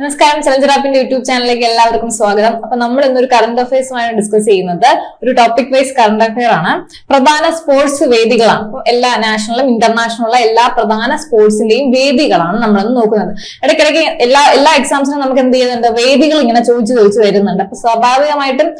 നമസ്കാരം challenger ആപ്പിന്റെ YouTube ചാനലിലേക്ക് എല്ലാവർക്കും സ്വാഗതം. അപ്പൊ നമ്മൾ ഇന്നൊരു കറണ്ട് അഫയേഴ്സുമാണ് ഡിസ്കസ് ചെയ്യുന്നത്. ഒരു ടോപ്പിക് വൈസ് കറണ്ട് അഫയർ ആണ്. പ്രധാന സ്പോർട്സ് വേദികളാണ്. അപ്പൊ എല്ലാ നാഷണലും ഇന്റർനാഷണലുള്ള എല്ലാ പ്രധാന സ്പോർട്സിന്റെയും വേദികളാണ് നമ്മളൊന്ന് നോക്കുന്നത്. ഇടയ്ക്കിടയ്ക്ക് എല്ലാ എല്ലാ എക്സാംസിനും നമുക്ക് എന്ത് ചെയ്യുന്നുണ്ട്? വേദികൾ ഇങ്ങനെ ചോദിച്ചു ചോദിച്ചു വരുന്നുണ്ട്. അപ്പൊ സ്വാഭാവികമായിട്ടും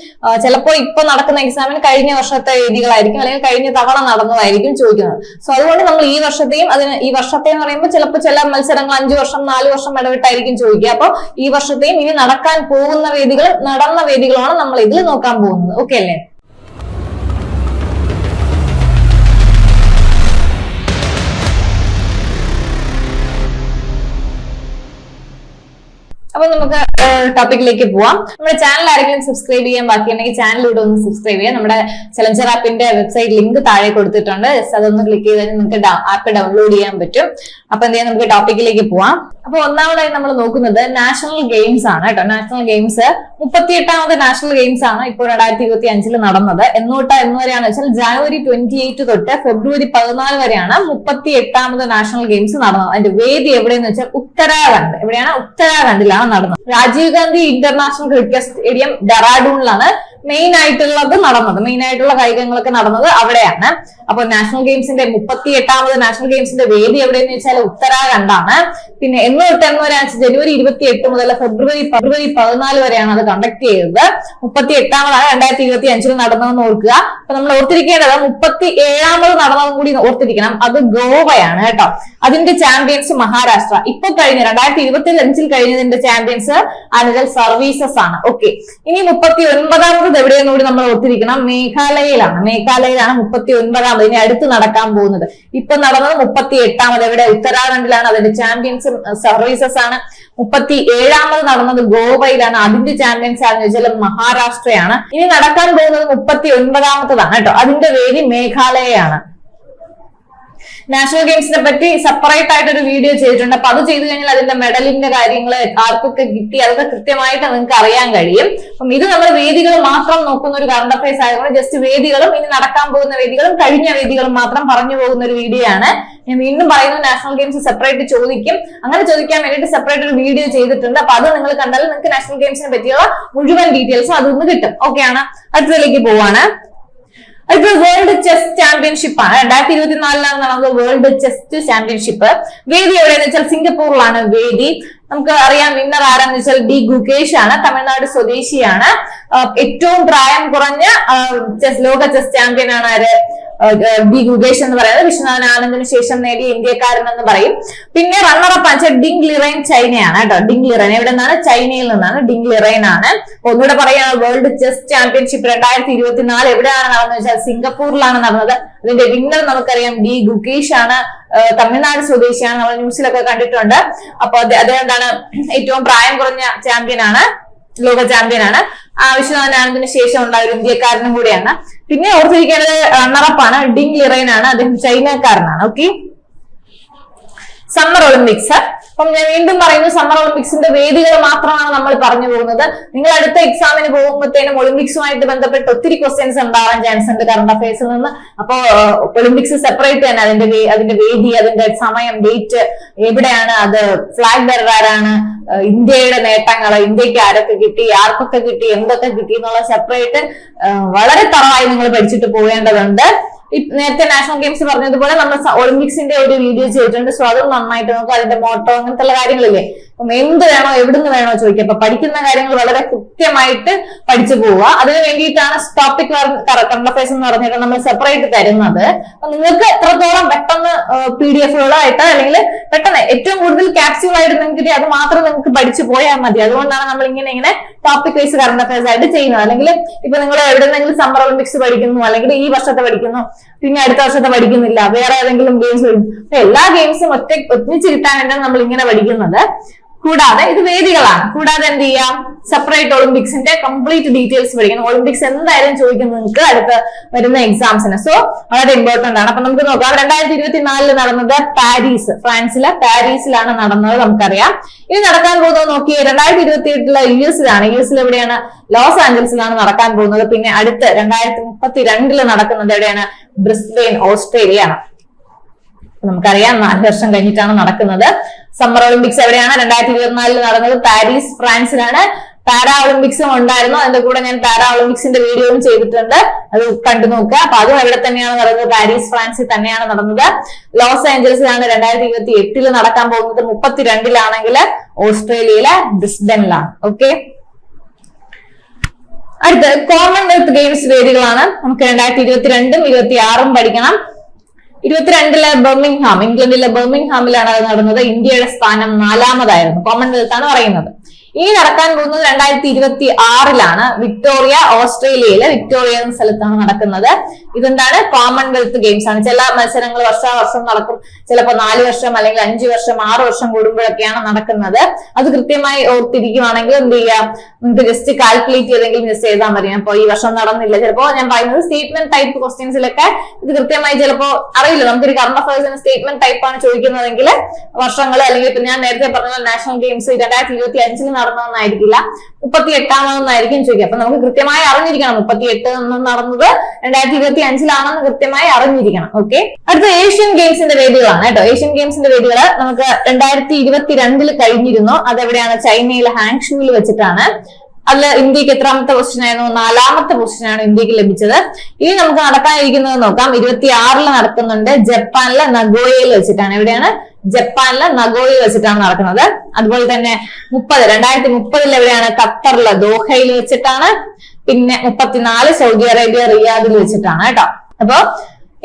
ചിലപ്പോൾ ഇപ്പൊ നടക്കുന്ന എക്സാമിന് കഴിഞ്ഞ വർഷത്തെ വേദികളായിരിക്കും അല്ലെങ്കിൽ കഴിഞ്ഞ തവണ നടന്നതായിരിക്കും ചോദിക്കുന്നത്. സോ അതുകൊണ്ട് നമ്മൾ ഈ വർഷത്തെയും അതിന് ഈ വർഷത്തെ എന്ന് പറയുമ്പോൾ ചിലപ്പോൾ ചില മത്സരങ്ങൾ അഞ്ചു വർഷം നാല് വർഷം ഇടവിട്ടായിരിക്കും ചോദിക്കുക. അപ്പൊ ഈ വർഷത്തെയും ഇനി നടക്കാൻ പോകുന്ന വേദികൾ നടന്ന വേദികളാണ് നമ്മൾ ഇതിൽ നോക്കാൻ പോകുന്നത്. ഓക്കെ അല്ലേ? അപ്പൊ നമുക്ക് ടോപ്പിക്കിലേക്ക് പോവാം. നമ്മുടെ ചാനൽ ആരെങ്കിലും സബ്സ്ക്രൈബ് ചെയ്യാൻ ബാക്കിയുണ്ടെങ്കിൽ ചാനലിലൂടെ ഒന്ന് സബ്സ്ക്രൈബ് ചെയ്യാം. നമ്മുടെ ചലഞ്ചർ ആപ്പിന്റെ വെബ്സൈറ്റ് ലിങ്ക് താഴെ കൊടുത്തിട്ടുണ്ട്. അതൊന്ന് ക്ലിക്ക് ചെയ്താൽ നിങ്ങൾക്ക് ആപ്പ് ഡൗൺലോഡ് ചെയ്യാൻ പറ്റും. അപ്പൊ എന്ത് ചെയ്യാം നമുക്ക് ടോപ്പിക്കിലേക്ക് പോവാം. അപ്പൊ ഒന്നാമതായി നമ്മൾ നോക്കുന്നത് നാഷണൽ ഗെയിംസ് ആണ് കേട്ടോ. നാഷണൽ ഗെയിംസ് മുപ്പത്തിയെട്ടാമത് നാഷണൽ ഗെയിംസ് ആണ് ഇപ്പോൾ രണ്ടായിരത്തി ഇരുപത്തി അഞ്ചിൽ നടന്നത്. എന്നോട്ട് എന്ന് വരെയാണ് വെച്ചാൽ ജനുവരി ട്വന്റി എയ്റ്റ് തൊട്ട് ഫെബ്രുവരി പതിനാല് വരെയാണ് മുപ്പത്തി എട്ടാമത് നാഷണൽ ഗെയിംസ് നടന്നത്. അതിന്റെ വേദി എവിടെയെന്ന് വെച്ചാൽ ഉത്തരാഖണ്ഡ്. എവിടെയാണ്? ഉത്തരാഖണ്ഡിലാണ് നടന്നത്. Rajiv Gandhi international cricket stadium ഡെറാഡൂണിലാണ് main ആയിട്ടുള്ളത് നടന്നത്. മെയിൻ ആയിട്ടുള്ള കായികങ്ങളൊക്കെ നടന്നത് അവിടെയാണ്. അപ്പൊ നാഷണൽ ഗെയിംസിന്റെ മുപ്പത്തി എട്ടാമത് നാഷണൽ ഗെയിംസിന്റെ വേദി എവിടെയെന്ന് വെച്ചാൽ ഉത്തരാഖണ്ഡാണ്. പിന്നെ എന്ന് തൊട്ട് എന്ന് പറയാൻ ജനുവരി ഇരുപത്തി എട്ട് മുതൽ ഫെബ്രുവരി ഫെബ്രുവരി പതിനാല് വരെയാണ് അത് കണ്ടക്ട് ചെയ്തത്. മുപ്പത്തി എട്ടാമതാണ് രണ്ടായിരത്തി ഇരുപത്തി അഞ്ചിൽ നടന്നതെന്ന് ഓർക്കുക. അപ്പൊ നമ്മൾ ഓർത്തിരിക്കേണ്ടത് മുപ്പത്തി ഏഴാമത് നടന്നതും കൂടി ഓർത്തിരിക്കണം. അത് ഗോവയാണ് കേട്ടോ. അതിന്റെ ചാമ്പ്യൻസ് മഹാരാഷ്ട്ര. ഇപ്പൊ കഴിഞ്ഞ രണ്ടായിരത്തി ഇരുപത്തി അഞ്ചിൽ കഴിഞ്ഞതിന്റെ ചാമ്പ്യൻസ് അനിതൽ സർവീസസ് ആണ്. ഓക്കെ ഇനി മുപ്പത്തി ഒൻപതാമത് എവിടെയെന്ന് കൂടി നമ്മൾ ഓർത്തിരിക്കണം. മേഘാലയയിലാണ്. മേഘാലയയിലാണ് മുപ്പത്തി ഒൻപതാമത് ഇനി അടുത്ത് നടക്കാൻ പോകുന്നത്. ഇപ്പൊ നടന്നത് മുപ്പത്തി എട്ടാമത് എവിടെ? ഉത്തരാഖണ്ഡിലാണ്. അതിന്റെ ചാമ്പ്യൻസ് സർവീസസ് ആണ്. മുപ്പത്തി ഏഴാമത് നടന്നത് ഗോവയിലാണ്. അതിന്റെ ചാമ്പ്യൻസ് ആണെന്ന് വെച്ചാൽ മഹാരാഷ്ട്രയാണ്. ഇനി നടക്കാൻ പോകുന്നത് മുപ്പത്തി ഒൻപതാമത്തതാണ് കേട്ടോ. അതിന്റെ വേദി മേഘാലയയാണ്. നാഷണൽ ഗെയിംസിനെ പറ്റി സെപ്പറേറ്റ് ആയിട്ട് ഒരു വീഡിയോ ചെയ്തിട്ടുണ്ട്. അപ്പൊ അത് ചെയ്തു കഴിഞ്ഞാൽ അതിന്റെ മെഡലിന്റെ കാര്യങ്ങൾ ആർക്കൊക്കെ കിട്ടി അതൊക്കെ കൃത്യമായിട്ട് നിങ്ങൾക്ക് അറിയാൻ കഴിയും. അപ്പം ഇത് നമ്മൾ വേദികൾ മാത്രം നോക്കുന്ന ഒരു കറണ്ട് അഫയേഴ്സ് ആയതുകൊണ്ട് ജസ്റ്റ് വേദികളും ഇനി നടക്കാൻ പോകുന്ന വേദികളും കഴിഞ്ഞ വേദികളും മാത്രം പറഞ്ഞു പോകുന്ന ഒരു വീഡിയോ ആണ്. ഞാൻ വീണ്ടും പറയുന്നു നാഷണൽ ഗെയിംസ് സെപ്പറേറ്റ് ചോദിക്കും. അങ്ങനെ ചോദിക്കാൻ വേണ്ടിയിട്ട് സെപ്പറേറ്റ് ഒരു വീഡിയോ ചെയ്തിട്ടുണ്ട്. അപ്പൊ അത് നിങ്ങൾ കണ്ടാൽ നിങ്ങൾക്ക് നാഷണൽ ഗെയിംസിനെ പറ്റിയുള്ള മുഴുവൻ ഡീറ്റെയിൽസും അതൊന്ന് കിട്ടും. ഓക്കെ ആണ്? അടുത്തതിലേക്ക് പോവാണ്. അടുത്ത വേൾഡ് ചെസ് ചാമ്പ്യൻഷിപ്പ് ആണ്. രണ്ടായിരത്തി ഇരുപത്തിനാലിലാണ് നടന്നത് വേൾഡ് ചെസ് ചാമ്പ്യൻഷിപ്പ് വേദി എവിടെയെന്ന് വെച്ചാൽ സിംഗപ്പൂരിലാണ് വേദി. നമുക്ക് അറിയാം വിന്നർ ആരാന്ന് വെച്ചാൽ ഡി ഗുകേഷ് ആണ്. തമിഴ്നാട് സ്വദേശിയാണ്. ഏറ്റവും പ്രായം കുറഞ്ഞ ചെസ് ലോക ചെസ് ചാമ്പ്യൻ ആണ് ആര്? ഡി ഗുകേഷ് എന്ന് പറയുന്നത്. വിശ്വനാഥൻ ആനന്ദിന് ശേഷം നേടിയ ഇന്ത്യക്കാരൻ എന്ന് പറയും. പിന്നെ റണ്ണറപ്പ് വെച്ചാൽ ഡിങ് ലിറൈൻ ചൈനയാണ് കേട്ടോ. ഡിങ് ലിറൈൻ എവിടെ നിന്നാണ്? ചൈനയിൽ നിന്നാണ്. ഡിങ് ലിറൈൻ ആണ്. ഒന്നുകൂടെ പറയുകയാണ് വേൾഡ് ചെസ് ചാമ്പ്യൻഷിപ്പ് രണ്ടായിരത്തി ഇരുപത്തിനാല് എവിടെയാണ് നടന്നത് വെച്ചാൽ സിംഗപ്പൂരിലാണ് നടന്നത്. അതിന്റെ വിന്നർ നമുക്കറിയാം ഡി ഗുകേഷ് ആണ്. തമിഴ്നാട് സ്വദേശിയാണ് നമ്മൾ ന്യൂസിലൊക്കെ കണ്ടിട്ടുണ്ട്. അപ്പൊ അദ്ദേഹം എന്താണ് ഏറ്റവും പ്രായം കുറഞ്ഞ ചാമ്പ്യൻ ആണ് ലോക ചാമ്പ്യൻ ആണ്. വിശ്വനാഥൻ ആനന്ദിന് ശേഷം ഉണ്ടായ ഒരു ഇന്ത്യക്കാരനും കൂടിയാണ്. പിന്നെ ഓർത്തിരിക്കേണ്ടത് റണ്ണറപ്പാണ് ഡിങ് ലിറൈൻ ആണ് അദ്ദേഹം ചൈനക്കാരനാണ്. ഓക്കെ സമ്മർ ഒളിമ്പിക്സ് അപ്പം ഞാൻ വീണ്ടും പറയുന്നു സമ്മർ ഒളിമ്പിക്സിന്റെ വേദികൾ മാത്രമാണ് നമ്മൾ പറഞ്ഞു പോകുന്നത്. നിങ്ങൾ അടുത്ത എക്സാമിന് പോകുമ്പോഴത്തേനും ഒളിമ്പിക്സുമായിട്ട് ബന്ധപ്പെട്ട് ഒത്തിരി ക്വസ്റ്റ്യൻസ് ഉണ്ടാവാൻ ചാൻസ് ഉണ്ട് കറണ്ട് അഫയേഴ്സിൽ നിന്ന്. അപ്പോ ഒളിമ്പിക്സ് സെപ്പറേറ്റ് തന്നെ അതിന്റെ അതിന്റെ വേദി അതിന്റെ സമയം ഡേറ്റ് എവിടെയാണ് അത് ഫ്ലാഗ് ആരാണ് ഇന്ത്യയുടെ നേട്ടങ്ങൾ ഇന്ത്യയ്ക്ക് ആരൊക്കെ കിട്ടി ആർക്കൊക്കെ കിട്ടി എന്തൊക്കെ കിട്ടി എന്നുള്ള സെപ്പറേറ്റ് വളരെ തറവായി നിങ്ങൾ പഠിച്ചിട്ട് പോകേണ്ടതുണ്ട്. നേരത്തെ നാഷണൽ ഗെയിംസ് പറഞ്ഞതുപോലെ നമ്മൾ ഒളിമ്പിക്സിന്റെ ഒരു വീഡിയോ ചെയ്തിട്ടുണ്ട്. സോ അതും നന്നായിട്ട് നോക്കുക അതിന്റെ മോട്ടോ അങ്ങനത്തെ കാര്യങ്ങളില്ലേ? എന്ത് വേണോ എവിടുന്ന് വേണോ ചോദിക്കുക അപ്പൊ പഠിക്കുന്ന കാര്യങ്ങൾ വളരെ കൃത്യമായിട്ട് പഠിച്ചു പോവുക. അതിന് വേണ്ടിയിട്ടാണ് ടോപ്പിക് കറണ്ട് അഫയേഴ്സ് എന്ന് പറഞ്ഞിട്ട് നമ്മൾ സെപ്പറേറ്റ് തരുന്നത്. അപ്പൊ നിങ്ങൾക്ക് എത്രത്തോളം പെട്ടെന്ന് പി ഡി എഫുകളായിട്ട് അല്ലെങ്കിൽ പെട്ടെന്ന് ഏറ്റവും കൂടുതൽ ക്യാപ്സ്യൂൾ ആയിട്ട് നിങ്ങൾക്ക് അത് മാത്രം നിങ്ങൾക്ക് പഠിച്ചു പോയാൽ മതി. അതുകൊണ്ടാണ് നമ്മൾ ഇങ്ങനെ ഇങ്ങനെ ടോപ്പിക് വൈസ് കറണ്ട് അഫയേഴ്സ് ആയിട്ട് ചെയ്യുന്നത്. അല്ലെങ്കിൽ ഇപ്പൊ നിങ്ങൾ എവിടെന്നെങ്കിലും സമ്മർ ഒളിമ്പിക്സ് പഠിക്കുന്നു അല്ലെങ്കിൽ ഈ വർഷത്തെ പഠിക്കുന്നു പിന്നെ അടുത്ത വർഷത്തെ പഠിക്കുന്നില്ല വേറെ ഏതെങ്കിലും ഗെയിംസ് എല്ലാ ഗെയിംസും ഒറ്റ ഒന്നിച്ച് കിട്ടാനായിട്ടാണ് നമ്മൾ ഇങ്ങനെ പഠിക്കുന്നത്. കൂടാതെ ഇത് വേദികളാണ്. കൂടാതെ എന്ത് ചെയ്യാം? സെപ്പറേറ്റ് ഒളിമ്പിക്സിന്റെ കംപ്ലീറ്റ് ഡീറ്റെയിൽസ് പഠിക്കണം. ഒളിമ്പിക്സ് എന്തായാലും ചോദിക്കുന്നത് നിങ്ങൾക്ക് അടുത്ത് വരുന്ന എക്സാംസിന് സോ വളരെ ഇമ്പോർട്ടന്റ് ആണ്. അപ്പൊ നമുക്ക് നോക്കാം. രണ്ടായിരത്തി ഇരുപത്തിനാലിൽ നടന്നത് പാരീസ്. ഫ്രാൻസിലെ പാരീസിലാണ് നടന്നത് നമുക്കറിയാം. ഇനി നടക്കാൻ പോകുന്നത് നോക്കി രണ്ടായിരത്തി ഇരുപത്തി എട്ടിലെ യു എസിലാണ് യു എസിൽ എവിടെയാണ്? ലോസ് ആഞ്ചൽസിലാണ് നടക്കാൻ പോകുന്നത്. പിന്നെ അടുത്ത് രണ്ടായിരത്തി മുപ്പത്തി രണ്ടിൽ നടക്കുന്നത് എവിടെയാണ്? ബ്രിസ്ബെയിൻ ഓസ്ട്രേലിയ ആണ് നമുക്കറിയാം നാല് വർഷം കഴിഞ്ഞിട്ടാണ് നടക്കുന്നത്. സമ്മർ ഒളിമ്പിക്സ് എവിടെയാണ്? രണ്ടായിരത്തി ഇരുപത്തിനാലിൽ നടന്നത് പാരീസ് ഫ്രാൻസിലാണ്. പാരാ ഒളിമ്പിക്സും ഉണ്ടായിരുന്നു. അതിന്റെ കൂടെ ഞാൻ പാരാ ഒളിമ്പിക്സിന്റെ വീഡിയോയും ചെയ്തിട്ടുണ്ട്. അത് കണ്ടു നോക്കുക. അപ്പൊ അതും എവിടെ തന്നെയാണ് നടന്നത്. പാരീസ് ഫ്രാൻസിൽ തന്നെയാണ് നടന്നത്. ലോസ് ഏഞ്ചൽസിലാണ് രണ്ടായിരത്തി ഇരുപത്തി എട്ടിൽ നടക്കാൻ പോകുന്നത്. മുപ്പത്തിരണ്ടിലാണെങ്കിൽ ഓസ്ട്രേലിയയിലെ ബ്രിസ്ബനിലാണ്. ഓക്കെ അടുത്ത കോമൺവെൽത്ത് ഗെയിംസ് വേദികളാണ്. നമുക്ക് രണ്ടായിരത്തി ഇരുപത്തിരണ്ടും ഇരുപത്തി ആറും പഠിക്കണം. ഇരുപത്തിരണ്ടിലെ ബർമിംഗ്ഹാം ഇംഗ്ലണ്ടിലെ ബർമിംഗ്ഹാമിലാണ് അത് നടന്നത്. ഇന്ത്യയുടെ സ്ഥാനം നാലാമതായിരുന്നു. കോമൺവെൽത്ത് ആണ് പറയുന്നത്. ഇനി നടക്കാൻ പോകുന്നത് രണ്ടായിരത്തി ഇരുപത്തി ആറിലാണ് വിക്ടോറിയ ഓസ്ട്രേലിയയിലെ വിക്ടോറിയ എന്ന സ്ഥലത്താണ് നടക്കുന്നത്. ഇതെന്താണ്? കോമൺവെൽത്ത് ഗെയിംസ് ആണ്. ചില മത്സരങ്ങൾ വർഷാവർഷം നടക്കും. ചിലപ്പോൾ നാല് വർഷം അല്ലെങ്കിൽ അഞ്ചു വർഷം ആറ് വർഷം കൂടുമ്പോഴൊക്കെയാണ് നടക്കുന്നത്. അത് കൃത്യമായി ഓർത്തിരിക്കുവാണെങ്കിൽ എന്ത് ചെയ്യാം? ജസ്റ്റ് കാൽക്കുലേറ്റ് ചെയ്തെങ്കിലും ജസ്റ്റ് ചെയ്താൽ മതി. അപ്പോൾ ഈ വർഷം നടന്നില്ല. ചിലപ്പോ ഞാൻ പറയുന്നത് സ്റ്റേറ്റ്മെന്റ് ടൈപ്പ് ക്വസ്റ്റ്യൻസിലൊക്കെ ഇത് കൃത്യമായി ചിലപ്പോ അറിയില്ല. നമുക്കൊരു കറണ്ട് അഫയേഴ്സിന് സ്റ്റേറ്റ്മെന്റ് ടൈപ്പ് ആണ് ചോദിക്കുന്നതെങ്കിൽ വർഷങ്ങൾ അല്ലെങ്കിൽ ഇപ്പൊ ഞാൻ നേരത്തെ പറഞ്ഞ നാഷണൽ ഗെയിംസ് രണ്ടായിരത്തി ഇരുപത്തി അഞ്ചിൽ നടന്നതെന്നായിരിക്കില്ല. മുപ്പത്തി എട്ടാമതെന്നായിരിക്കും ചോദിക്കുക. അപ്പൊ നമുക്ക് കൃത്യമായി അറിഞ്ഞിരിക്കണം മുപ്പത്തി എട്ട് എന്നും നടന്നത് രണ്ടായിരത്തി ഇരുപത്തി അഞ്ചിലാണെന്ന് കൃത്യമായി അറിഞ്ഞിരിക്കണം. ഓക്കെ? അടുത്ത ഏഷ്യൻ ഗെയിംസിന്റെ വേദികളാണ് കേട്ടോ. ഏഷ്യൻ ഗെയിംസിന്റെ വേദികൾ നമുക്ക് രണ്ടായിരത്തി ഇരുപത്തിരണ്ടിൽ കഴിഞ്ഞിരുന്നു. അതെവിടെയാണ്? ചൈനയിലെ ഹാങ്ഷൂവിൽ വെച്ചിട്ടാണ്. അതിൽ ഇന്ത്യയ്ക്ക് എത്രാമത്തെ പൊസിഷൻ ആയിരുന്നു? നാലാമത്തെ പൊസിഷൻ ആണ് ഇന്ത്യയ്ക്ക് ലഭിച്ചത്. ഇനി നമുക്ക് നടക്കാനിരിക്കുന്നത് നോക്കാം. ഇരുപത്തി ആറിൽ നടക്കുന്നുണ്ട് ജപ്പാനിലെ നഗോയയിൽ വെച്ചിട്ടാണ്. എവിടെയാണ്? ജപ്പാനിലെ നഗോയിൽ വെച്ചിട്ടാണ് നടക്കുന്നത്. അതുപോലെ തന്നെ മുപ്പത് രണ്ടായിരത്തി മുപ്പതിൽ എവിടെയാണ്? ഖത്തറിലെ ദോഹയിൽ വെച്ചിട്ടാണ്. പിന്നെ മുപ്പത്തിനാല് സൗദി അറേബ്യ റിയാദിൽ വെച്ചിട്ടാണ് കേട്ടോ. അപ്പൊ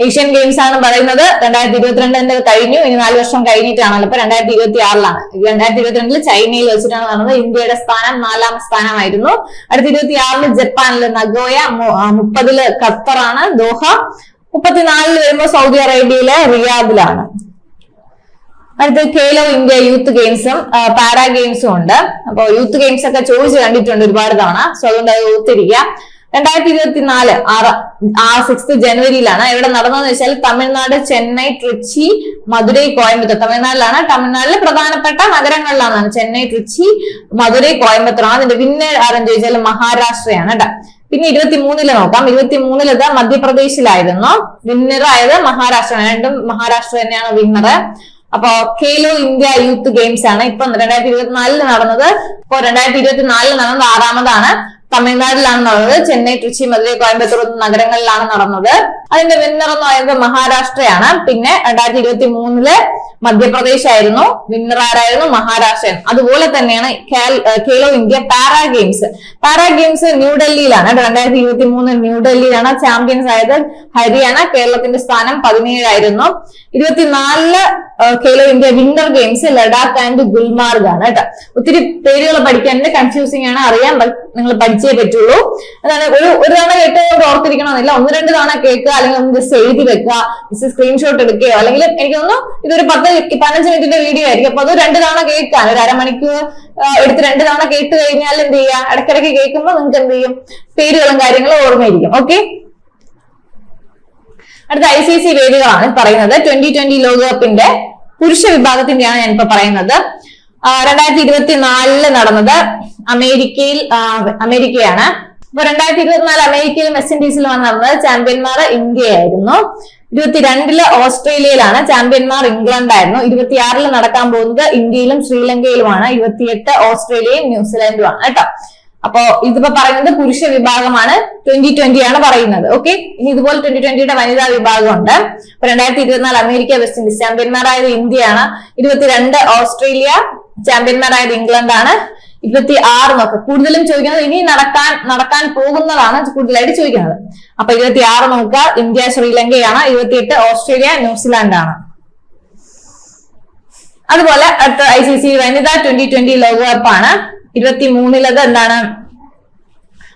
ഏഷ്യൻ ഗെയിംസ് ആണ് പറയുന്നത് രണ്ടായിരത്തി ഇരുപത്തിരണ്ടിന്റെ കഴിഞ്ഞു. ഇനി നാല് വർഷം കഴിഞ്ഞിട്ടാണല്ലോ. ഇപ്പൊ രണ്ടായിരത്തി ഇരുപത്തി ആറിലാണ് രണ്ടായിരത്തി ഇരുപത്തിരണ്ടിൽ ചൈനയിൽ വെച്ചിട്ടാണ് നടന്നത് ഇന്ത്യയുടെ സ്ഥാനം നാലാം സ്ഥാനമായിരുന്നു. അടുത്ത ഇരുപത്തി ആറിൽ ജപ്പാനിൽ നഗോയ മുപ്പതിൽ ഖത്തറാണ് ദോഹ. മുപ്പത്തിനാലിൽ വരുമ്പോൾ സൗദി അറേബ്യയിലെ റിയാദിലാണ്. അടുത്ത കേലോ ഇന്ത്യ യൂത്ത് ഗെയിംസും പാരാ ഗെയിംസും ഉണ്ട്. അപ്പൊ യൂത്ത് ഗെയിംസ് ഒക്കെ ചോദിച്ച് കണ്ടിട്ടുണ്ട് ഒരുപാട് തവണ. സോ അതുകൊണ്ട് അത് ഓർത്തിരിക്കുക രണ്ടായിരത്തി ഇരുപത്തിനാല് ആറ് ആ സിക്സ് ജനുവരിയിലാണ്. എവിടെ നടന്നതെന്ന് വെച്ചാൽ തമിഴ്നാട് ചെന്നൈ ട്രിച്ചി മധുരൈ കോയമ്പത്തൂർ. തമിഴ്നാട്ടിലാണ്. തമിഴ്നാട്ടിലെ പ്രധാനപ്പെട്ട നഗരങ്ങളിലാണ് ചെന്നൈ ട്രിച്ചി മധുരൈ കോയമ്പത്തൂർ. ആണ് അതിന്റെ വിന്നർ ആരെന്ന് ചോദിച്ചാൽ മഹാരാഷ്ട്രയാണ് കേട്ടോ പിന്നെ ഇരുപത്തി മൂന്നിൽ നോക്കാം. ഇരുപത്തി മൂന്നിലത് മധ്യപ്രദേശിലായിരുന്നു. വിന്നർ ആയത് മഹാരാഷ്ട്ര രണ്ടും മഹാരാഷ്ട്ര തന്നെയാണ് വിന്നർ അപ്പോ ഖേലോ ഇന്ത്യ യൂത്ത് ഗെയിംസ് ആണ് ഇപ്പൊ രണ്ടായിരത്തി ഇരുപത്തിനാലിൽ നടന്നത്. ഇപ്പൊ രണ്ടായിരത്തി ഇരുപത്തിനാലിൽ നടന്നത് ആറാമതാണ്. തമിഴ്നാട്ടിലാണ് നടന്നത് ചെന്നൈ ട്രിച്ചി മധുര കോയമ്പത്തൂർ നഗരങ്ങളിലാണ് നടന്നത്. അതിന്റെ വിന്നർ എന്ന് പറയുന്നത് മഹാരാഷ്ട്രയാണ്. പിന്നെ രണ്ടായിരത്തി ഇരുപത്തി മൂന്നിൽ മധ്യപ്രദേശ് ആയിരുന്നു വിന്നർ ആരായിരുന്നു മഹാരാഷ്ട്രൻ. അതുപോലെ തന്നെയാണ് Khelo India para games. Para games ന്യൂഡൽഹിയിലാണ് രണ്ടായിരത്തി ഇരുപത്തി മൂന്ന് ന്യൂഡൽഹിയിലാണ് ചാമ്പ്യൻസ് ആയത് ഹരിയാന കേരളത്തിന്റെ സ്ഥാനം പതിനേഴായിരുന്നു. ഇരുപത്തിനാലിൽ Khelo India winter games Ladakh and Gulmarg ആണ് കേട്ടോ. ഒത്തിരി പേരുകൾ പഠിക്കാനുണ്ട്. കൺഫ്യൂസിംഗ് ആണ്. അറിയാൻ നിങ്ങൾ പഠിച്ചേ പറ്റുള്ളൂ. അതാണ് ഒരു ഒരു തവണ കേട്ടുകൊണ്ട് ഓർത്തിരിക്കണമെന്നില്ല. ഒന്ന് രണ്ട് തവണ കേൾക്കുക അല്ലെങ്കിൽ ഒന്ന് ജസ്റ്റ് എഴുതി വെക്കുക ജസ്റ്റ് സ്ക്രീൻഷോട്ട് എടുക്കുകയോ അല്ലെങ്കിൽ എനിക്ക് തോന്നുന്നു ഇതൊരു പത്ത് പതിനഞ്ച് മിനിറ്റിന്റെ വീഡിയോ ആയിരിക്കും. അപ്പൊ അത് രണ്ട് തവണ കേൾക്കാൻ ഒരു അരമണിക്കൂർ എടുത്ത് രണ്ട് തവണ കേട്ട് കഴിഞ്ഞാൽ എന്ത് ചെയ്യുക ഇടയ്ക്കിടയ്ക്ക് കേൾക്കുമ്പോൾ നിങ്ങൾക്ക് എന്ത് ചെയ്യും? പേരുകളും കാര്യങ്ങളും ഓർമ്മയിരിക്കും ഓക്കെ അടുത്ത ഐ സി സി വേദികളാണ് പറയുന്നത്. ട്വന്റി ട്വന്റി ലോകകപ്പിന്റെ പുരുഷ വിഭാഗത്തിന്റെയാണ് ഞാനിപ്പോ പറയുന്നത്. രണ്ടായിരത്തി രണ്ടായിരത്തി ഇരുപത്തിനാലിൽ നടന്നത് അമേരിക്കയിൽ അമേരിക്കയാണ്. രണ്ടായിരത്തി ഇരുപത്തിനാല് അമേരിക്കയിലും വെസ്റ്റ് ഇൻഡീസിലുമാണ് നടന്നത് ചാമ്പ്യന്മാർ ഇന്ത്യയായിരുന്നു. ഇരുപത്തിരണ്ടിൽ ഓസ്ട്രേലിയയിലാണ് ചാമ്പ്യന്മാർ ഇംഗ്ലണ്ട് ആയിരുന്നു ഇരുപത്തിയാറിൽ നടക്കാൻ പോകുന്നത് ഇന്ത്യയിലും ശ്രീലങ്കയിലുമാണ്. ഇരുപത്തിയെട്ട് ഓസ്ട്രേലിയയും ന്യൂസിലാൻഡുമാണ് കേട്ടോ. അപ്പോ ഇതിപ്പോ പറയുന്നത് പുരുഷ വിഭാഗമാണ്. ട്വന്റി ട്വന്റി ആണ് പറയുന്നത്. ഓക്കെ? ഇനി ഇതുപോലെ ട്വന്റി ട്വന്റിയുടെ വനിതാ വിഭാഗമുണ്ട്. അപ്പൊ രണ്ടായിരത്തി ഇരുപത്തിനാല് അമേരിക്ക വെസ്റ്റ് ഇൻഡീസ് ചാമ്പ്യന്മാരായത് ഇന്ത്യയാണ്. ഇരുപത്തിരണ്ട് ഓസ്ട്രേലിയ ചാമ്പ്യന്മാരായത് ഇംഗ്ലണ്ടാണ്. ഇരുപത്തി ആറ് നോക്ക് കൂടുതലും ചോദിക്കുന്നത് ഇനി നടക്കാൻ നടക്കാൻ പോകുന്നതാണ് കൂടുതലായിട്ട് ചോദിക്കുന്നത്. അപ്പൊ ഇരുപത്തി ആറ് നോക്കുക. ഇന്ത്യ ശ്രീലങ്കയാണ്. ഇരുപത്തിയെട്ട് ഓസ്ട്രേലിയ ന്യൂസിലാൻഡ് ആണ് അതുപോലെ അടുത്ത ഐ സി സി വനിത ട്വന്റി ട്വന്റി ലോകകപ്പാണ്. ഇരുപത്തി മൂന്നിലത് എന്താണ്?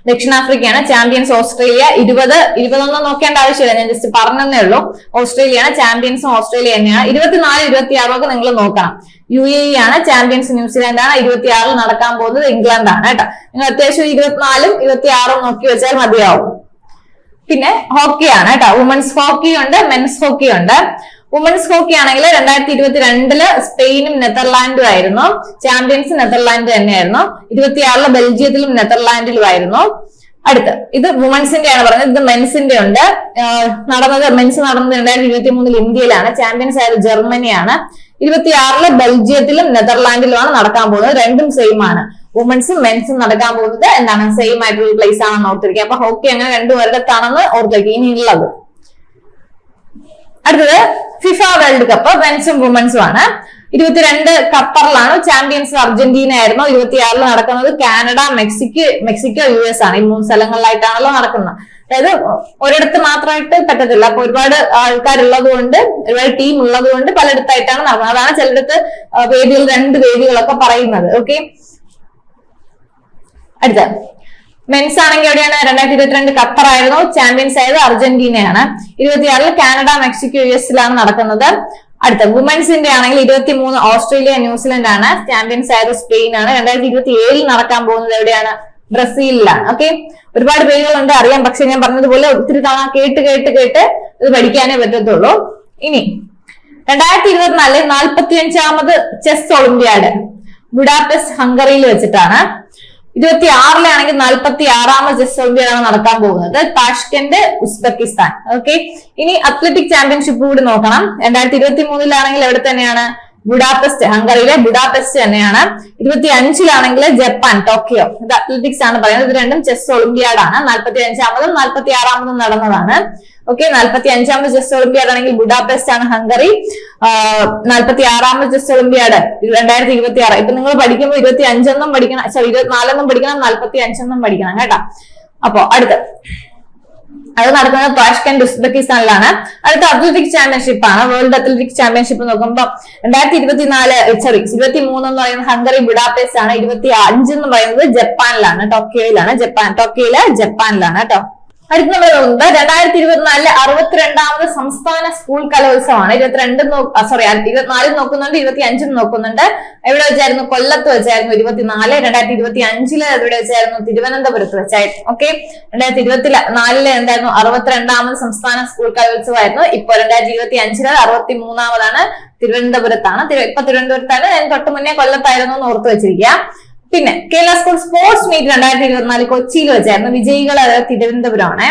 ദക്ഷിണാഫ്രിക്കയാണ് ചാമ്പ്യൻസ് ഓസ്ട്രേലിയ ഇരുപത് ഇരുപതൊന്നും നോക്കേണ്ട ആവശ്യമില്ല. ഞാൻ ജസ്റ്റ് പറഞ്ഞതേ ഉള്ളൂ. ഓസ്ട്രേലിയയാണ് ചാമ്പ്യൻസ് ഓസ്ട്രേലിയ തന്നെയാണ്. ഇരുപത്തിനാല് ഇരുപത്തി ആറൊക്കെ നിങ്ങൾ നോക്കണം. യു എ ഇ ആണ് ചാമ്പ്യൻസ് ന്യൂസിലാൻഡ് ആണ് ഇരുപത്തിയാറിൽ നടക്കാൻ പോകുന്നത് ഇംഗ്ലണ്ട് ആണ് കേട്ടോ. നിങ്ങൾ അത്യാവശ്യം ഇരുപത്തിനാലും ഇരുപത്തി ആറും നോക്കി വെച്ചാൽ മതിയാവും. പിന്നെ ഹോക്കിയാണ് കേട്ടോ. വുമൻസ് ഹോക്കി ഉണ്ട് മെൻസ് ഹോക്കി ഉണ്ട്. വുമൻസ് ഹോക്കി ആണെങ്കിൽ രണ്ടായിരത്തി ഇരുപത്തിരണ്ടിൽ സ്പെയിനും നെതർലാൻഡും ആയിരുന്നു. ചാമ്പ്യൻസ് നെതർലാൻഡ് തന്നെയായിരുന്നു. ഇരുപത്തിയാറിൽ ബെൽജിയത്തിലും നെതർലാൻഡിലും ആയിരുന്നു. അടുത്ത് ഇത് വുമൻസിന്റെ ആണ് പറഞ്ഞത്. ഇത് മെൻസിന്റെ ഉണ്ട്. നടന്നത് മെൻസ് നടന്നത് രണ്ടായിരത്തി ഇരുപത്തി മൂന്നിൽ ഇന്ത്യയിലാണ്. ചാമ്പ്യൻസ് ആയത് ജർമ്മനിയാണ്. ഇരുപത്തിയാറിൽ ബെൽജിയത്തിലും നെതർലാൻഡിലുമാണ് നടക്കാൻ പോകുന്നത്. രണ്ടും സെയിം ആണ് വുമൻസും മെൻസും നടക്കാൻ പോകുന്നത് എന്താണ്? സെയിം ആയിട്ടുള്ള പ്ലേസ് ആണെന്ന് ഓർത്തിരിക്കുക. അപ്പൊ ഹോക്കി അങ്ങനെ രണ്ടുപേരുടെത്താണെന്ന് ഓർത്തിരിക്കുക. ഇനിയുള്ളത്. അടുത്തത് ഫിഫ വേൾഡ് കപ്പ് മെൻസും വുമൻസും ആണ്. ഇരുപത്തിരണ്ട് ഖത്തറിലാണ്. ചാമ്പ്യൻസ് അർജന്റീന ആയിരുന്നു ഇരുപത്തിയാറിൽ നടക്കുന്നത് Canada Mexico Mexico U S ആണ്. ഈ മൂന്ന് സ്ഥലങ്ങളിലായിട്ടാണല്ലോ നടക്കുന്നത്. അതായത് ഒരിടത്ത് മാത്രമായിട്ട് പറ്റത്തില്ല. അപ്പൊ ഒരുപാട് ആൾക്കാരുള്ളത് കൊണ്ട് ഒരുപാട് ടീം ഉള്ളത് കൊണ്ട് പലയിടത്തായിട്ടാണ് നടക്കുന്നത്. അതാണ് ചിലയിടത്ത് വേദികൾ രണ്ട് വേദികളൊക്കെ പറയുന്നത്. ഓക്കെ അടുത്ത. മെൻസ് ആണെങ്കിൽ എവിടെയാണ്? രണ്ടായിരത്തി ഇരുപത്തിരണ്ട് ഖത്തർ ആയിരുന്നു. ചാമ്പ്യൻസ് ആയത് അർജന്റീനയാണ്. ഇരുപത്തിയാറിൽ കാനഡ മെക്സിക്കോ യു എസിലാണ് നടക്കുന്നത്. അടുത്ത വുമൻസിന്റെ ആണെങ്കിൽ ഇരുപത്തി മൂന്ന് ഓസ്ട്രേലിയ ന്യൂസിലൻഡ് ആണ് ചാമ്പ്യൻസ് ആയത് സ്പെയിൻ ആണ് രണ്ടായിരത്തി ഇരുപത്തി ഏഴിൽ നടക്കാൻ പോകുന്നത് എവിടെയാണ്? ബ്രസീലിലാണ്. ഓക്കെ ഒരുപാട് പേരുകളുണ്ട്. അറിയാം. പക്ഷെ ഞാൻ പറഞ്ഞതുപോലെ ഒത്തിരി തവണ കേട്ട് കേട്ട് കേട്ട് ഇത് പഠിക്കാനേ പറ്റത്തുള്ളൂ. ഇനി രണ്ടായിരത്തി ഇരുപത്തിനാലിൽ നാൽപ്പത്തി അഞ്ചാമത് ചെസ് ഒളിമ്പ്യാഡ് ബുഡാപെസ്റ്റ് ഹംഗറിയിൽ വെച്ചിട്ടാണ്. ഇരുപത്തി ആറിലാണെങ്കിൽ നാൽപ്പത്തി ആറാമത് ചെസ് ഒളിമ്പ്യാഡാണ് നടക്കാൻ പോകുന്നത്. Tashkent Uzbekistan. ഓക്കെ ഇനി അത്ലറ്റിക് ചാമ്പ്യൻഷിപ്പ് കൂടി നോക്കണം. രണ്ടായിരത്തി ഇരുപത്തി മൂന്നിലാണെങ്കിൽ എവിടെ തന്നെയാണ്? ബുഡാപെസ്റ്റ് ഹംഗറിയിലെ ബുഡാപെസ്റ്റ് തന്നെയാണ്. ഇരുപത്തി അഞ്ചിലാണെങ്കിൽ ജപ്പാൻ ടോക്കിയോ. ഇത് അത്ലറ്റിക്സ് ആണ് പറയുന്നത്. ഇത് രണ്ടും ചെസ് ഒളിമ്പ്യാഡ് ആണ് നാൽപ്പത്തി അഞ്ചാമതും നാൽപ്പത്തി ആറാമതും നടന്നതാണ്. ഓക്കെ നാൽപ്പത്തി അഞ്ചാമത് ചെസ് ഒളിമ്പ്യാഡ് ആണെങ്കിൽ ബുഡാപെസ്റ്റ് ആണ് ഹംഗറി. നാൽപ്പത്തി ആറാമത് ചെസ് ഒളിമ്പ്യാഡ് രണ്ടായിരത്തി ഇരുപത്തി ആറ് ഇപ്പൊ നിങ്ങൾ പഠിക്കുമ്പോൾ ഇരുപത്തി അഞ്ചെന്നും പഠിക്കണം ഇരുപത്തിനാലെന്നും പഠിക്കണം നാൽപ്പത്തി അഞ്ചെന്നും പഠിക്കണം കേട്ടോ. അപ്പോ അടുത്ത് അത് നടക്കുന്നത് താഷ്കൻഡ് ഉസ്ബെക്കിസ്ഥാനിലാണ് അടുത്ത അത്ലറ്റിക് ചാമ്പ്യൻഷിപ്പ് ആണ്. വേൾഡ് അത്ലറ്റിക് ചാമ്പ്യൻഷിപ്പ് നോക്കുമ്പോൾ രണ്ടായിരത്തി ഇരുപത്തിനാല് സോറി ഇരുപത്തി മൂന്ന് എന്ന് പറയുന്നത് ഹംഗറി ബുഡാപേസ്റ്റ് ആണ്. ഇരുപത്തി അഞ്ച് എന്ന് പറയുന്നത് ജപ്പാനിലാണ് ടോക്കിയോയിലാണ് ജപ്പാൻ ടോക്കിയോയിലെ ജപ്പാനിലാണ് കേട്ടോ. അടുത്ത നമ്മൾ നോക്കുന്നത് രണ്ടായിരത്തി ഇരുപത്തിനാലിൽ അറുപത്തിരണ്ടാമത് സംസ്ഥാന സ്കൂൾ കലോത്സവമാണ്. ഇരുപത്തിരണ്ട് സോറി ഇരുപത്തിനാലും നോക്കുന്നുണ്ട് ഇരുപത്തി അഞ്ചും നോക്കുന്നുണ്ട്. എവിടെ വെച്ചായിരുന്നു? കൊല്ലത്ത് വെച്ചായിരുന്നു ഇരുപത്തിനാല് രണ്ടായിരത്തി ഇരുപത്തി അഞ്ചിൽ എവിടെ വെച്ചായിരുന്നു? തിരുവനന്തപുരത്ത് വെച്ചായിരുന്നു. ഓക്കെ രണ്ടായിരത്തി ഇരുപത്തി നാലിൽ എന്തായിരുന്നു? അറുപത്തിരണ്ടാമത് സംസ്ഥാന സ്കൂൾ കലോത്സവമായിരുന്നു. ഇപ്പൊ രണ്ടായിരത്തി ഇരുപത്തി അഞ്ചിൽ അറുപത്തി മൂന്നാമതാണ് തിരുവനന്തപുരത്താണ്. തിരു- ഇപ്പൊ തിരുവനന്തപുരത്താണ്. ഞാൻ തൊട്ട് മുന്നേ കൊല്ലത്തായിരുന്നു എന്ന് ഓർത്ത് വെച്ചിരിക്കുക. പിന്നെ കേരള സ്കൂൾ സ്പോർട്സ് മീറ്റ് രണ്ടായിരത്തി ഇരുപത്തിനാല് കൊച്ചിയിൽ വെച്ചായിരുന്നു. വിജയികൾ തിരുവനന്തപുരമാണ്.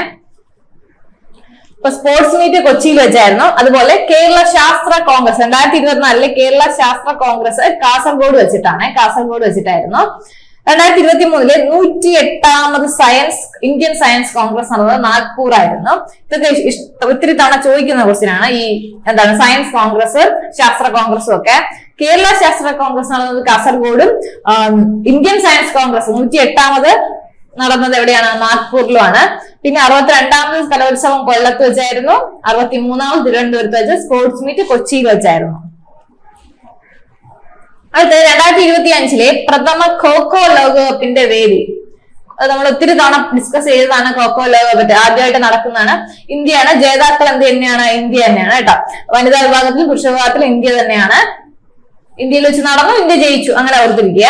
ഇപ്പൊ സ്പോർട്സ് മീറ്റ് കൊച്ചിയിൽ വെച്ചായിരുന്നു. അതുപോലെ കേരള ശാസ്ത്ര കോൺഗ്രസ് രണ്ടായിരത്തി ഇരുപത്തിനാലിൽ കേരള ശാസ്ത്ര കോൺഗ്രസ് കാസർഗോഡ് വെച്ചിട്ടാണ്. കാസർഗോഡ് വെച്ചിട്ടായിരുന്നു. രണ്ടായിരത്തി ഇരുപത്തി മൂന്നിൽ നൂറ്റി എട്ടാമത് സയൻസ് ഇന്ത്യൻ സയൻസ് കോൺഗ്രസ് നടന്നത് നാഗ്പൂർ ആയിരുന്നു ഇതൊക്കെ ഒത്തിരി തവണ ചോദിക്കുന്ന ക്വസ്റ്റ്യൻ ആണ്. ഈ എന്താണ് സയൻസ് കോൺഗ്രസ് ശാസ്ത്ര കോൺഗ്രസും ഒക്കെ. കേരള ശാസ്ത്ര കോൺഗ്രസ് നടന്നത് കാസർഗോഡും ഇന്ത്യൻ സയൻസ് കോൺഗ്രസ് നൂറ്റി എട്ടാമത് നടന്നത് എവിടെയാണ്? നാഗ്പൂരിലുമാണ്. പിന്നെ അറുപത്തിരണ്ടാമത് കലോത്സവം കൊല്ലത്ത് വെച്ചായിരുന്നു. അറുപത്തി മൂന്നാമത് തിരുവനന്തപുരത്ത് വെച്ച് സ്പോർട്സ് മീറ്റ് കൊച്ചിയിൽ വെച്ചായിരുന്നു. അടുത്ത രണ്ടായിരത്തി ഇരുപത്തി അഞ്ചിലെ പ്രഥമ ഖോഖോ ലോകകപ്പിന്റെ വേദി. നമ്മൾ ഒത്തിരി തവണ ഡിസ്കസ് ചെയ്തതാണ് ഖോഖോ ലോകകപ്പ് ആദ്യമായിട്ട് നടക്കുന്നതാണ്. ഇന്ത്യയാണ് ജേതാക്കൾ എന്ത് തന്നെയാണ്? ഇന്ത്യ തന്നെയാണ് കേട്ടോ. വനിതാ വിഭാഗത്തിൽ പുരുഷ വിഭാഗത്തിൽ ഇന്ത്യ തന്നെയാണ്. ഇന്ത്യയിൽ വെച്ച് നടന്നു ഇന്ത്യ ജയിച്ചു. അങ്ങനെ ഓർത്തിരിക്കുക.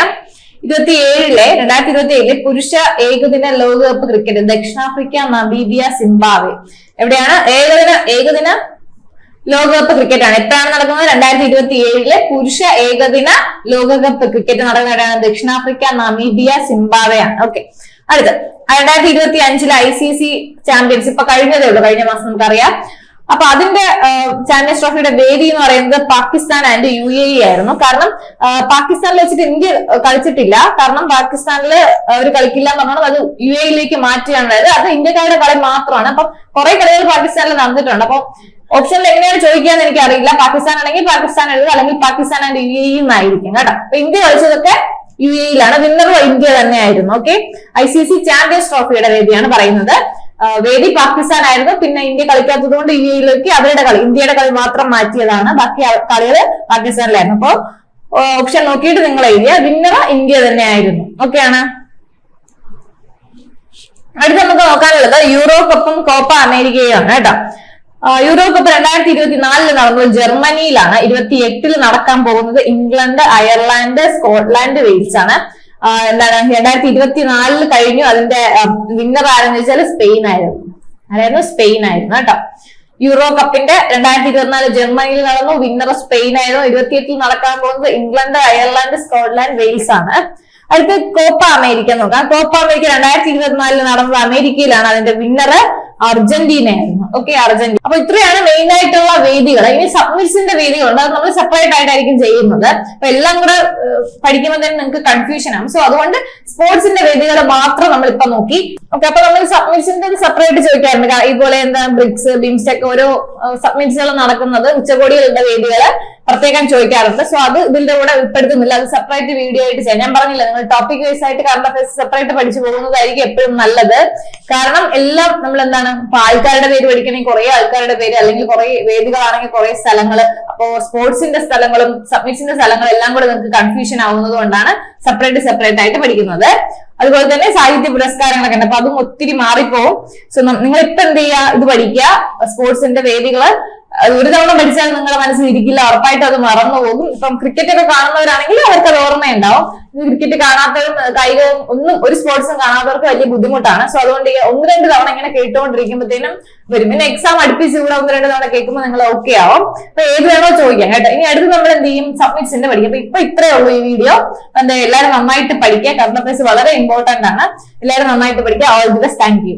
ഇരുപത്തി ഏഴിലെ രണ്ടായിരത്തി ഇരുപത്തി ഏഴിലെ പുരുഷ ഏകദിന ലോകകപ്പ് ക്രിക്കറ്റ് ദക്ഷിണാഫ്രിക്ക നബീബിയ സിംബാവെ എവിടെയാണ്? ഏകദിന ഏകദിന ലോകകപ്പ് ക്രിക്കറ്റ് ആണ്. എപ്പോഴാണ് നടക്കുന്നത്? രണ്ടായിരത്തി ഇരുപത്തി ഏഴിലെ പുരുഷ ഏകദിന ലോകകപ്പ് ക്രിക്കറ്റ് നടക്കുന്ന ദക്ഷിണാഫ്രിക്ക നമീബിയ സിംബാവയാണ് ഓക്കെ അടുത്ത്. രണ്ടായിരത്തി ഇരുപത്തി അഞ്ചിലെ ഐ സി സി ചാമ്പ്യൻസ് ഇപ്പൊ കഴിഞ്ഞതേ ഉള്ളൂ. കഴിഞ്ഞ മാസം നമുക്കറിയാം. അപ്പൊ അതിന്റെ ചാമ്പ്യൻസ് ട്രോഫിയുടെ വേദി എന്ന് പറയുന്നത് Pakistan and U A E ആയിരുന്നു. കാരണം പാകിസ്ഥാനിൽ വെച്ചിട്ട് ഇന്ത്യ കളിച്ചിട്ടില്ല. കാരണം പാകിസ്ഥാനിൽ അവർ കളിക്കില്ല എന്ന് പറഞ്ഞാൽ അത് യു എയിലേക്ക് മാറ്റുകയാണ്. അത് ഇന്ത്യക്കാരുടെ കളി മാത്രമാണ്. അപ്പൊ കുറെ കളികൾ പാകിസ്ഥാനിൽ നടന്നിട്ടുണ്ട്. അപ്പൊ ഓപ്ഷനിൽ എങ്ങനെയാണ് ചോദിക്കാന്ന് എനിക്ക് അറിയില്ല പാകിസ്ഥാൻ ആണെങ്കിൽ പാകിസ്ഥാൻ എഴുതുക അല്ലെങ്കിൽ പാകിസ്ഥാൻ ആൻഡ് യു എ എന്നായിരിക്കും കേട്ടോ. അപ്പൊ ഇന്ത്യ കളിച്ചതൊക്കെ യു എയിലാണ് വിന്നർ ഇന്ത്യ തന്നെയായിരുന്നു okay I C C champions ട്രോഫിയുടെ വേദിയാണ് പറയുന്നത്. വേദി പാകിസ്ഥാൻ ആയിരുന്നു. പിന്നെ ഇന്ത്യ കളിക്കാത്തത് കൊണ്ട് യു എയിലേക്ക് അവരുടെ കളി ഇന്ത്യയുടെ കളി മാത്രം മാറ്റിയതാണ്. ബാക്കി കളികൾ പാകിസ്ഥാനിലായിരുന്നു. അപ്പോ ഓപ്ഷൻ നോക്കിയിട്ട് നിങ്ങൾ എഴുതിയ. വിന്നർ ഇന്ത്യ തന്നെയായിരുന്നു. ഓക്കെയാണ് അടുത്ത് നമുക്ക് നോക്കാനുള്ളത് യൂറോ കപ്പും കോപ്പ അമേരിക്കയുമാണ് കേട്ടോ. യൂറോ കപ്പ് രണ്ടായിരത്തി ഇരുപത്തി നാലിൽ നടന്നത് ജർമ്മനിയിലാണ്. ഇരുപത്തി എട്ടിൽ നടക്കാൻ പോകുന്നത് ഇംഗ്ലണ്ട് അയർലാൻഡ് സ്കോട്ട്ലാൻഡ് വെയിൽസ് ആണ് എന്താണ് രണ്ടായിരത്തി ഇരുപത്തിനാലിൽ കഴിഞ്ഞു. അതിന്റെ വിന്നർ ആരെന്ന് വെച്ചാൽ സ്പെയിൻ ആയിരുന്നു. അതായിരുന്നു സ്പെയിൻ ആയിരുന്നു കേട്ടോ. യൂറോ കപ്പിന്റെ രണ്ടായിരത്തി ഇരുപത്തിനാല് ജർമ്മനിയിൽ നടന്നു. വിന്നർ സ്പെയിൻ ആയിരുന്നു. ഇരുപത്തിയെട്ടിൽ നടക്കാൻ പോകുന്നത് ഇംഗ്ലണ്ട് അയർലാൻഡ് സ്കോട്ട്ലാൻഡ് വെയിൽസ് ആണ് അടുത്ത് കോപ്പ അമേരിക്ക നോക്കാം. കോപ്പ അമേരിക്ക രണ്ടായിരത്തി ഇരുപത്തിനാലിൽ നടന്നത് അമേരിക്കയിലാണ്. അതിന്റെ വിന്നർ അർജന്റീന ആയിരുന്നു ഓക്കെ അർജന്റീന. അപ്പൊ ഇത്രയാണ് മെയിൻ ആയിട്ടുള്ള വേദികൾ. ഇനി സബ്മിറ്റ്സിന്റെ വേദികളുണ്ട്. അത് നമ്മൾ സെപ്പറേറ്റ് ആയിട്ടായിരിക്കും ചെയ്യുന്നത്. അപ്പൊ എല്ലാം കൂടെ പഠിക്കുമ്പോൾ തന്നെ നിങ്ങൾക്ക് കൺഫ്യൂഷൻ ആണ് സോ അതുകൊണ്ട് സ്പോർട്സിന്റെ വേദികൾ മാത്രം നമ്മൾ ഇപ്പൊ നോക്കി. ഓക്കെ അപ്പൊ നമ്മൾ സബ്മിറ്റ്സിന്റെ സെപ്പറേറ്റ് ചോദിക്കാറുണ്ട്. ഇതുപോലെ എന്താ ബ്രിക്സ് ബിംസ്റ്റെക് ഓരോ സബ്മിറ്റ്സുകൾ നടക്കുന്നത് ഉച്ചകോടികളുടെ വേദികൾ. പ്രത്യേകം ചോദിക്കാറുണ്ട്. സോ അത് ഇതിന്റെ കൂടെ ഉൾപ്പെടുത്തുന്നില്ല. അത് സെപ്പറേറ്റ് വീഡിയോ ആയിട്ട് ചെയ്യാം. ഞാൻ പറഞ്ഞില്ല നിങ്ങൾ ടോപ്പിക് വൈസ് ആയിട്ട് കറണ്ട് അഫയേഴ്സ് സെപ്പറേറ്റ് പഠിച്ചു പോകുന്നതായിരിക്കും എപ്പോഴും നല്ലത്. കാരണം എല്ലാം നമ്മൾ എന്താണ് ഇപ്പൊ ആൾക്കാരുടെ പേര് പഠിക്കണമെങ്കിൽ കുറെ ആൾക്കാരുടെ പേര് അല്ലെങ്കിൽ കുറെ വേദികളാണെങ്കിൽ കുറെ സ്ഥലങ്ങൾ അപ്പോ സ്പോർട്സിന്റെ സ്ഥലങ്ങളും സബ്മിഷന്റെ സ്ഥലങ്ങളും എല്ലാം കൂടെ നിങ്ങൾക്ക് കൺഫ്യൂഷൻ ആവുന്നത് കൊണ്ടാണ് സെപ്പറേറ്റ് സെപ്പറേറ്റ് ആയിട്ട് പഠിക്കുന്നത്. അതുപോലെ തന്നെ സാഹിത്യ പുരസ്കാരങ്ങളൊക്കെ ഉണ്ട്. അപ്പൊ അതും ഒത്തിരി മാറിപ്പോവും. സോ നിങ്ങൾ ഇപ്പൊ എന്ത് ചെയ്യുക? ഇത് പഠിക്കുക. സ്പോർട്സിന്റെ വേദികൾ ഒരു തവണ പഠിച്ചാൽ നിങ്ങളുടെ മനസ്സിൽ ഇരിക്കില്ല. ഉറപ്പായിട്ട് അത് മറന്നു പോകും. ഇപ്പം ക്രിക്കറ്റ് ഒക്കെ കാണുന്നവരാണെങ്കിൽ അവർക്ക് അത് ഓർമ്മയുണ്ടാവും. ക്രിക്കറ്റ് കാണാത്തവരും കായികവും ഒന്നും ഒരു സ്പോർട്സും കാണാത്തവർക്ക് വലിയ ബുദ്ധിമുട്ടാണ്. സോ അതുകൊണ്ട് ഒന്ന് രണ്ട് തവണ ഇങ്ങനെ കേട്ടുകൊണ്ടിരിക്കുമ്പോഴത്തേനും വരും. പിന്നെ എക്സാം അടുപ്പിച്ച് ഇവിടെ ഒന്ന് രണ്ട് തവണ കേൾക്കുമ്പോൾ നിങ്ങൾ ഓക്കെ ആവും. അപ്പൊ ഏത് വേണോ ചോദിക്കാം കേട്ടോ. ഇനി അടുത്ത് നമ്മൾ എന്ത് ചെയ്യും? സബ്മിറ്റ്സിന്റെ പഠിക്കും. അപ്പൊ ഇപ്പൊ ഇത്രേ ഉള്ളൂ ഈ വീഡിയോ എന്താ എല്ലാവരും നന്നായിട്ട് പഠിക്കുക. കറണ്ട് വളരെ ഇമ്പോർട്ടന്റ് ആണ്. എല്ലാവരും നന്നായിട്ട് പഠിക്കുക. All the best thank you